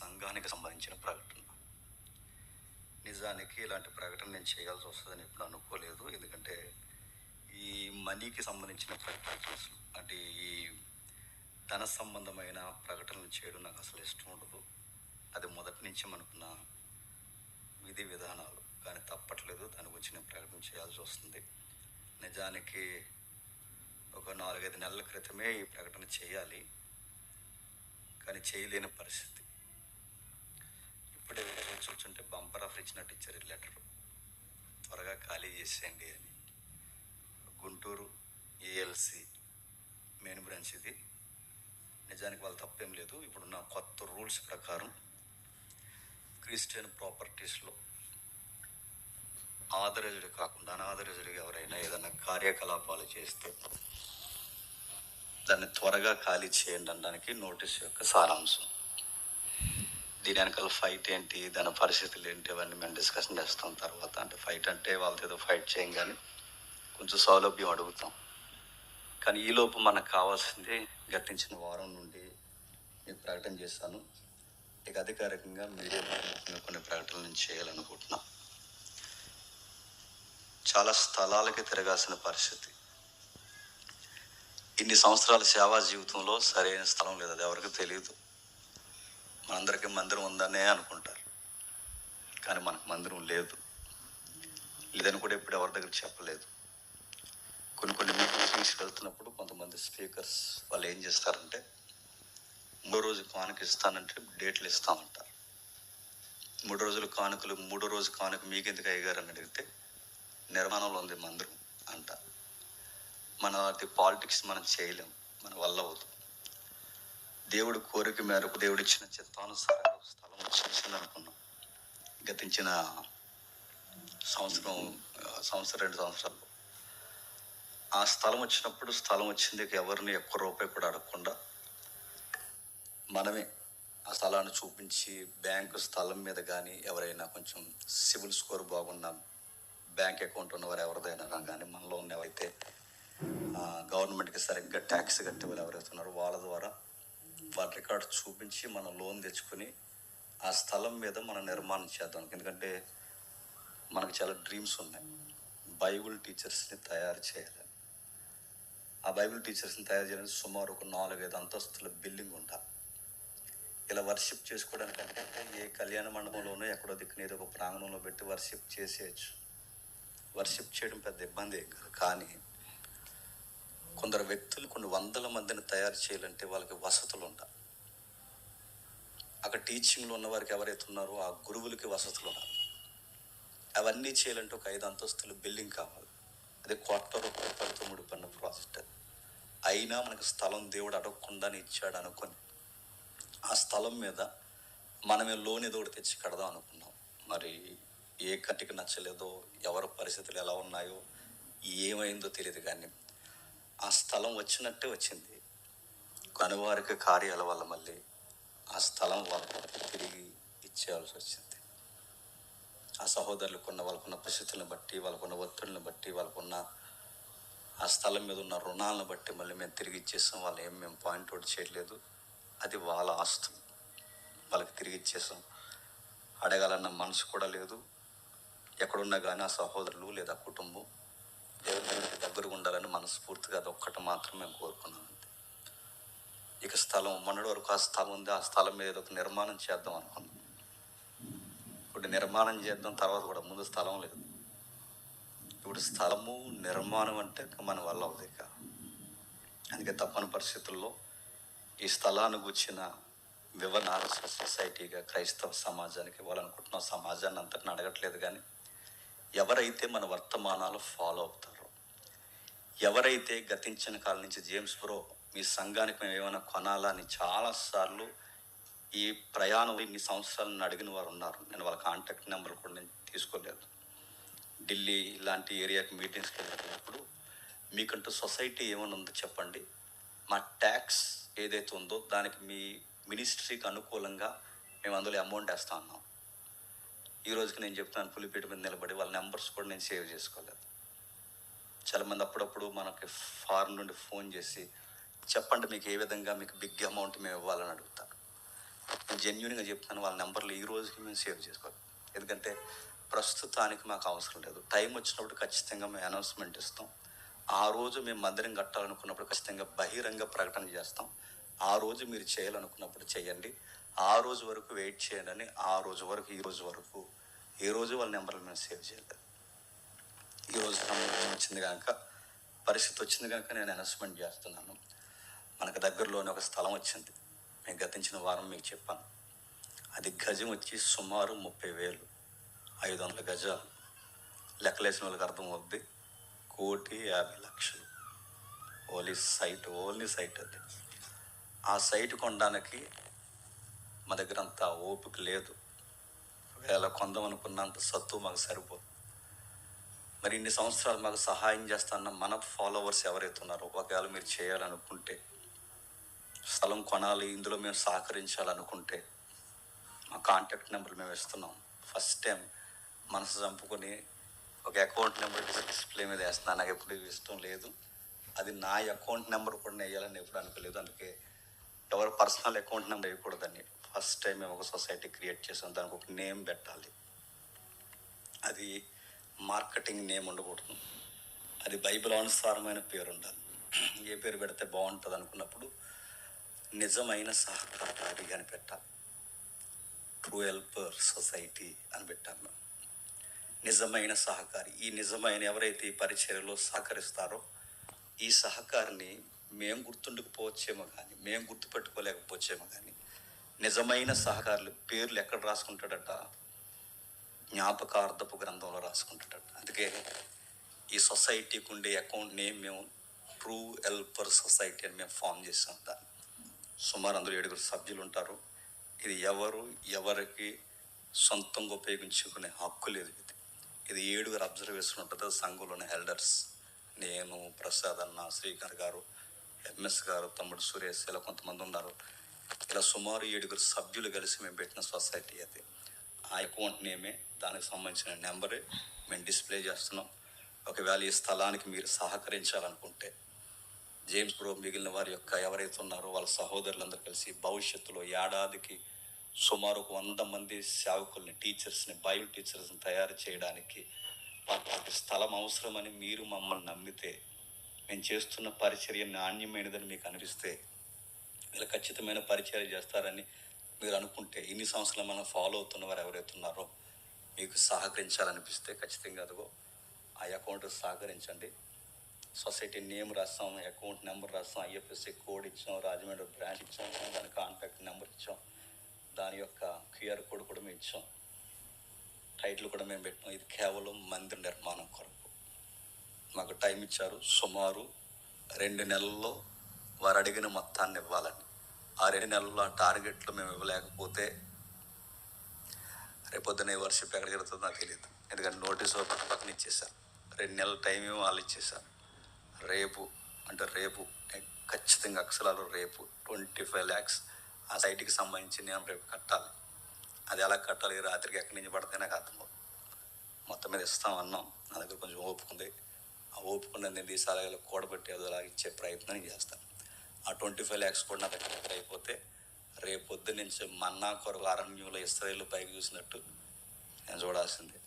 సంఘానికి సంబంధించిన ప్రకటన. నిజానికి ఇలాంటి ప్రకటన నేను చేయాల్సి వస్తుందని ఎప్పుడు అనుకోలేదు. ఎందుకంటే ఈ మనీకి సంబంధించిన ప్రకటన అంటే ఈ ధన సంబంధమైన ప్రకటనలు చేయడం నాకు అసలు ఇష్టం ఉండదు. అది మొదటి నుంచి మనకున్న విధి విధానాలు. కానీ తప్పట్లేదు దాని గురించి నేను ప్రకటన చేయాల్సి వస్తుంది. నిజానికి ఒక నాలుగైదు నెలల క్రితమే ఈ ప్రకటన చేయాలి. కానీ చేయలేని పరిస్థితి. ఇప్పుడే చూస్తుంటే బంపర్ ఆఫర్ ఇచ్చినట్టు ఇచ్చారు ఈ లెటర్ త్వరగా ఖాళీ చేసేయండి అని. గుంటూరు ఏఎల్సి మెయిన్ బ్రాంచ్ ఇది. నిజానికి వాళ్ళు తప్పేం లేదు. ఇప్పుడున్న కొత్త రూల్స్ ప్రకారం క్రిస్టియన్ ప్రాపర్టీస్లో ఆథరైజ్డ్ కాకుండా అనాథరైజ్డ్ ఎవరైనా ఏదైనా కార్యకలాపాలు చేస్తే దాన్ని త్వరగా ఖాళీ చేయండి అనడానికి నోటీస్ యొక్క సారాంశం. దీని వెనకాల ఫైట్ ఏంటి దాని పరిస్థితులు ఏంటి అవన్నీ మేము డిస్కషన్ చేస్తాం తర్వాత. అంటే ఫైట్ అంటే వాళ్ళతో ఏదో ఫైట్ చేయం కానీ కొంచెం సౌలభ్యం అడుగుతాం. కానీ ఈలోపు మనకు కావాల్సింది గతించిన వారం నుండి మీకు ప్రకటన చేశాను ఇక అధికారికంగా మీడియా కొన్ని ప్రకటనలు నేను చేయాలనుకుంటున్నాం. చాలా స్థలాలకి తిరగాల్సిన పరిస్థితి. ఇన్ని సంవత్సరాల సేవా జీవితంలో సరైన స్థలం లేదు అది ఎవరికి తెలియదు. మనందరికీ మందిరం ఉందనే అనుకుంటారు. కానీ మనకు మందిరం లేదు. లేదని కూడా ఎప్పుడు ఎవరి దగ్గర చెప్పలేదు. కొన్ని కొన్ని మీటింగ్స్ వెళ్తున్నప్పుడు కొంతమంది స్పీకర్స్ వాళ్ళు ఏం చేస్తారంటే మూడో రోజు కానుక ఇస్తానంటే డేట్లు ఇస్తామంటారు. మూడు రోజులు కానుకలు మూడో రోజు కానుక మీకెందుకు అయ్యగారని అడిగితే నిర్మాణంలో ఉంది మందిరం అంట. మన వాటి పాలిటిక్స్ మనం చేయలేం. మన వల్ల అవుతుంది. దేవుడు కోరిక మేరకు దేవుడు ఇచ్చిన చిత్తానుసారంగా స్థలం వచ్చేసింది అనుకున్నాం. గతించిన సంవత్సరం సంవత్సరం రెండు సంవత్సరాలు. ఆ స్థలం వచ్చినప్పుడు స్థలం వచ్చింది ఎవరిని ఒక్క రూపాయి కూడా అడగకుండా మనమే ఆ స్థలాన్ని చూపించి బ్యాంకు స్థలం మీద కానీ ఎవరైనా కొంచెం సివిల్ స్కోర్ బాగున్న బ్యాంక్ అకౌంట్ ఉన్నవారు ఎవరిదైనా కానీ మనలో ఉన్నవైతే గవర్నమెంట్కి సరిగ్గా ట్యాక్స్ కట్టే వాళ్ళు ఎవరైతే ఉన్నారో వాళ్ళ ద్వారా వాటి రికార్డ్ చూపించి మనం లోన్ తెచ్చుకొని ఆ స్థలం మీద మనం నిర్మాణం చేద్దాం. ఎందుకంటే మనకు చాలా డ్రీమ్స్ ఉన్నాయి. బైబుల్ టీచర్స్ని తయారు చేయాలి. ఆ బైబిల్ టీచర్స్ని తయారు చేయడానికి సుమారు ఒక నాలుగైదు అంతస్తుల బిల్డింగ్ ఉండాలి. ఇలా వర్షిప్ చేసుకోవడానికి అంటే ఏ కళ్యాణ మండపంలోనో ఎక్కడో దిక్కున ఏదో ఒక ప్రాంగణంలో పెట్టి వర్షిప్ చేసేయచ్చు. వర్షిప్ చేయడం పెద్ద ఇబ్బంది ఏం కాదు. కానీ కొందరు వ్యక్తులు కొన్ని వందల మందిని తయారు చేయాలంటే వాళ్ళకి వసతులు ఉండాలి అక్కడ టీచింగ్లో ఉన్న వారికి ఎవరైతే ఉన్నారో ఆ గురువులకి వసతులు ఉండాలి అవన్నీ చేయాలంటే ఒక ఐదు అంతస్తులు బిల్డింగ్ కావాలి. అది కోట్ల రూపాయలతో ముడిపడిన ప్రాజెక్ట్ అది. అయినా మనకు స్థలం దేవుడు అడగకుండానే ఇచ్చాడు అనుకొని. ఆ స్థలం మీద మనమే లోన్ ఏదో ఒకటి తెచ్చి కడదాం అనుకున్నాం. మరి ఏ కంటికి నచ్చలేదో ఎవరి పరిస్థితులు ఎలా ఉన్నాయో ఏమైందో తెలియదు కానీ ఆ స్థలం వచ్చినట్టే వచ్చింది. కనువారికి కార్యాల వల్ల మళ్ళీ ఆ స్థలం వాళ్ళకి తిరిగి ఇచ్చేయాల్సి వచ్చింది. ఆ సహోదరులకు ఉన్న వాళ్ళకున్న పరిస్థితులను బట్టి వాళ్ళకున్న ఒత్తిడిని బట్టి వాళ్ళకున్న ఆ స్థలం మీద ఉన్న రుణాలను బట్టి మళ్ళీ మేము తిరిగి ఇచ్చేసాం. వాళ్ళు ఏం మేము పాయింట్ అవుట్ చేయట్లేదు. అది వాళ్ళ ఆస్తు. వాళ్ళకి తిరిగి ఇచ్చేసాం. అడగాలన్న మనసు కూడా లేదు. ఎక్కడున్నా కానీ ఆ సహోదరులు లేదా కుటుంబం మనస్ఫూర్తిగా అది ఒక్కటి మాత్రం మేము ఇక స్థలం మొన్నటి వరకు ఆ స్థలం ఉంది ఆ స్థలం మీద ఒక నిర్మాణం చేద్దాం అనుకున్నాం. ఇప్పుడు నిర్మాణం చేద్దాం తర్వాత కూడా ముందు స్థలం లేదు. ఇప్పుడు స్థలము నిర్మాణం అంటే మన వల్ల అవుతుంది ఇక. అందుకే తప్పని పరిస్థితుల్లో ఈ స్థలాన్ని వచ్చిన వివరణ సొసైటీగా క్రైస్తవ సమాజానికి ఇవ్వాలనుకుంటున్నాం. సమాజాన్ని అంతటిని అడగట్లేదు కానీ ఎవరైతే మన వర్తమానాలు ఫాలో అవుతారు ఎవరైతే గతించిన కాలం నుంచి జేమ్స్ బ్రో మీ సంఘానికి మేము ఏమైనా కొనాలా అని చాలాసార్లు ఈ ప్రయాణం ఇన్ని సంవత్సరాలను అడిగిన వారు ఉన్నారు. నేను వాళ్ళ కాంటాక్ట్ నెంబర్ కూడా నేను తీసుకోలేదు. ఢిల్లీ ఇలాంటి ఏరియాకి మీటింగ్స్కి వెళ్ళినప్పుడు మీకంటూ సొసైటీ ఏమైనా ఉందో చెప్పండి. మా ట్యాక్స్ ఏదైతే ఉందో దానికి మీ మినిస్ట్రీకి అనుకూలంగా మేము అందులో అమౌంట్ వేస్తా ఉన్నాం. ఈ రోజుకి నేను చెప్తున్నాను పులిపేట మీద నిలబడి వాళ్ళ నెంబర్స్ కూడా నేను సేవ్ చేసుకోలేదు. చాలామంది అప్పుడప్పుడు మనకి ఫారెన్ నుండి ఫోన్ చేసి చెప్పండి మీకు ఏ విధంగా మీకు బిగ్ అమౌంట్ మేము ఇవ్వాలని అడుగుతాను నేను జెన్యున్గా చెప్తాను వాళ్ళ నెంబర్లు ఈ రోజుకి మేము సేవ్ చేసుకోవాలి. ఎందుకంటే ప్రస్తుతానికి మాకు అవసరం లేదు. టైం వచ్చినప్పుడు ఖచ్చితంగా మేము అనౌన్స్మెంట్ ఇస్తాం. ఆ రోజు మేము మందిరం కట్టాలనుకున్నప్పుడు ఖచ్చితంగా బహిరంగ ప్రకటన చేస్తాం. ఆ రోజు మీరు చేయాలనుకున్నప్పుడు చేయండి. ఆ రోజు వరకు వెయిట్ చేయండి అని ఆ రోజు వరకు ఈ రోజు వరకు ఈ రోజు వాళ్ళ నెంబర్లు మేము సేవ్ చేయలేదు. ఈ రోజు సమయం వచ్చింది కనుక పరిస్థితి వచ్చింది కనుక నేను అనౌన్స్మెంట్ చేస్తున్నాను. మనకు దగ్గరలోనే ఒక స్థలం వచ్చింది. మేము గతించిన వారం మీకు చెప్పాను. అది గజం వచ్చి సుమారు ముప్పై వేలు. ఐదు వందల గజాలు. లెక్కలేసిన వాళ్ళకి అర్థం అవుద్ది. కోటి యాభై లక్షలు. ఓన్లీ సైట్ ఓన్లీ సైట్ అది. ఆ సైట్ కొనడానికి మా దగ్గర అంత ఓపిక లేదు. ఒకవేళ కొందాం అనుకున్నంత సత్తు మాకు సరిపోదు మరి ఇన్ని సంవత్సరాలు మాకు సహాయం చేస్తాన్న మన ఫాలోవర్స్ ఎవరైతే ఉన్నారో ఒకవేళ మీరు చేయాలనుకుంటే స్థలం కొనాలి ఇందులో మేము సహకరించాలనుకుంటే మా కాంటాక్ట్ నెంబర్ మేము ఇస్తున్నాం. ఫస్ట్ టైం మనసు చంపుకొని ఒక అకౌంట్ నెంబర్ డిస్ప్లే మీద వేస్తున్నాను నాకు ఎప్పుడు ఇష్టం లేదు. అది నా అకౌంట్ నెంబర్ కూడా వేయాలని ఎప్పుడు అనుకోలేదు. అందుకే ఎవరు పర్సనల్ అకౌంట్ నెంబర్ వేయకూడదని ఫస్ట్ టైం మేము ఒక సొసైటీ క్రియేట్ చేసాం. దానికి ఒక నేమ్ పెట్టాలి. అది మార్కెటింగ్ నేమ్ ఉండకూడదు. అది బైబిల్ అనుసారమైన పేరు ఉండాలి ఏ పేరు పెడితే బాగుంటుంది అనుకున్నప్పుడు నిజమైన సహకారి అని పెట్టాలి. ట్రూ హెల్పర్ సొసైటీ అని పెట్టాము మేము నిజమైన సహకారి. ఈ నిజమైన ఎవరైతే ఈ పరిచర్యలో సహకరిస్తారో ఈ సహకారిని మేము గుర్తుండకపోవచ్చేమో కానీ మేము గుర్తుపెట్టుకోలేకపోవచ్చేమో కానీ నిజమైన సహకారులు పేర్లు ఎక్కడ రాసుకుంటాడట? జ్ఞాపకార్థపు గ్రంథంలో రాసుకుంటాడు. అందుకే ఈ సొసైటీకి ఉండే అకౌంట్ నేమ్ మేము ట్రూ హెల్పర్ సొసైటీ అని మేము ఫామ్ చేసాం. దాన్ని సుమారు అందులో ఏడుగురు సభ్యులు ఉంటారు. ఇది ఎవరు ఎవరికి సొంతంగా ఉపయోగించుకునే హక్కు లేదు ఇది. ఇది ఏడుగురు అబ్జర్వేషన్ ఉంటుంది. సంఘంలోని హెల్డర్స్ నేను ప్రసాద్ అన్న శ్రీకర్ గారు ఎంఎస్ గారు తమ్ముడు సురేష్ ఇలా కొంతమంది ఉన్నారు. ఇలా సుమారు ఏడుగురు సభ్యులు కలిసి మేము పెట్టిన సొసైటీ అది. ఆ అకౌంట్ నేమే దానికి సంబంధించిన నెంబరే మేము డిస్ప్లే చేస్తున్నాం. ఒకవేళ ఈ స్థలానికి మీరు సహకరించాలనుకుంటే జేమ్స్ బ్రో మిగిలిన వారి యొక్క ఎవరైతే ఉన్నారో వాళ్ళ సహోదరులందరూ కలిసి భవిష్యత్తులో ఏడాదికి సుమారు ఒక వంద మంది సేవకుల్ని టీచర్స్ని బయో టీచర్స్ని తయారు చేయడానికి వాటి స్థలం అవసరమని మీరు మమ్మల్ని నమ్మితే మేము చేస్తున్న పరిచర్య నాణ్యమైనదని మీకు అనిపిస్తే వీళ్ళు ఖచ్చితమైన పరిచర్య చేస్తారని మీరు అనుకుంటే ఇన్ని సంవత్సరాలు మనం ఫాలో అవుతున్న వారు ఎవరైతే ఉన్నారో మీకు సహకరించాలనిపిస్తే ఖచ్చితంగా అదిగో ఆ అకౌంట్ సహకరించండి. సొసైటీ నేమ్ రాస్తాం అకౌంట్ నెంబర్ రాస్తాం ఐఎఫ్ఎస్సి కోడ్ ఇచ్చాం రాజమండ్రి బ్రాంచ్ ఇచ్చాం దాని కాంటాక్ట్ నెంబర్ ఇచ్చాం దాని యొక్క క్యూఆర్ కోడ్ కూడా మేము ఇచ్చాం. టైటిల్ కూడా మేము పెట్టాం ఇది కేవలం మందిర నిర్మాణం కొరకు. మాకు టైం ఇచ్చారు. సుమారు రెండు నెలల్లో వారు అడిగిన మొత్తాన్ని ఇవ్వాలని ఆ రెండు నెలల్లో ఆ టార్గెట్లు మేము ఇవ్వలేకపోతే రేపొద్దున వర్షిప్ ఎక్కడ జరుగుతుందో నాకు తెలియదు ఎందుకంటే నోటీస్ ఒకటి పక్కన ఇచ్చేసాను రెండు నెలల టైం వాళ్ళు ఇచ్చేసాను రేపు అంటే రేపు ఖచ్చితంగా అక్షరాలు రేపు ట్వంటీ ఫైవ్ ల్యాక్స్ ఆ సైట్కి సంబంధించి నేను రేపు కట్టాలి. అది ఎలా కట్టాలి? రాత్రికి ఎక్కడి నుంచి పడితే నాకు అర్థం మొత్తం మీద ఇస్తాం అన్నాం. నా దగ్గర కొంచెం ఓపుకుంది ఆ ఓపుకున్న నేను తీసాల కూడబెట్టి అది అలా ఇచ్చే ప్రయత్నం నేను చేస్తాను. ఆ ట్వంటీ ఫైవ్ ల్యాక్స్ కూడా నా దగ్గర దగ్గర అయిపోతే రేపు పొద్దు నుంచి మన్నా కొరకు అరణ్యంలో ఇస్రాయేల్ పైకి చూసినట్టు నేను చూడాల్సిందే.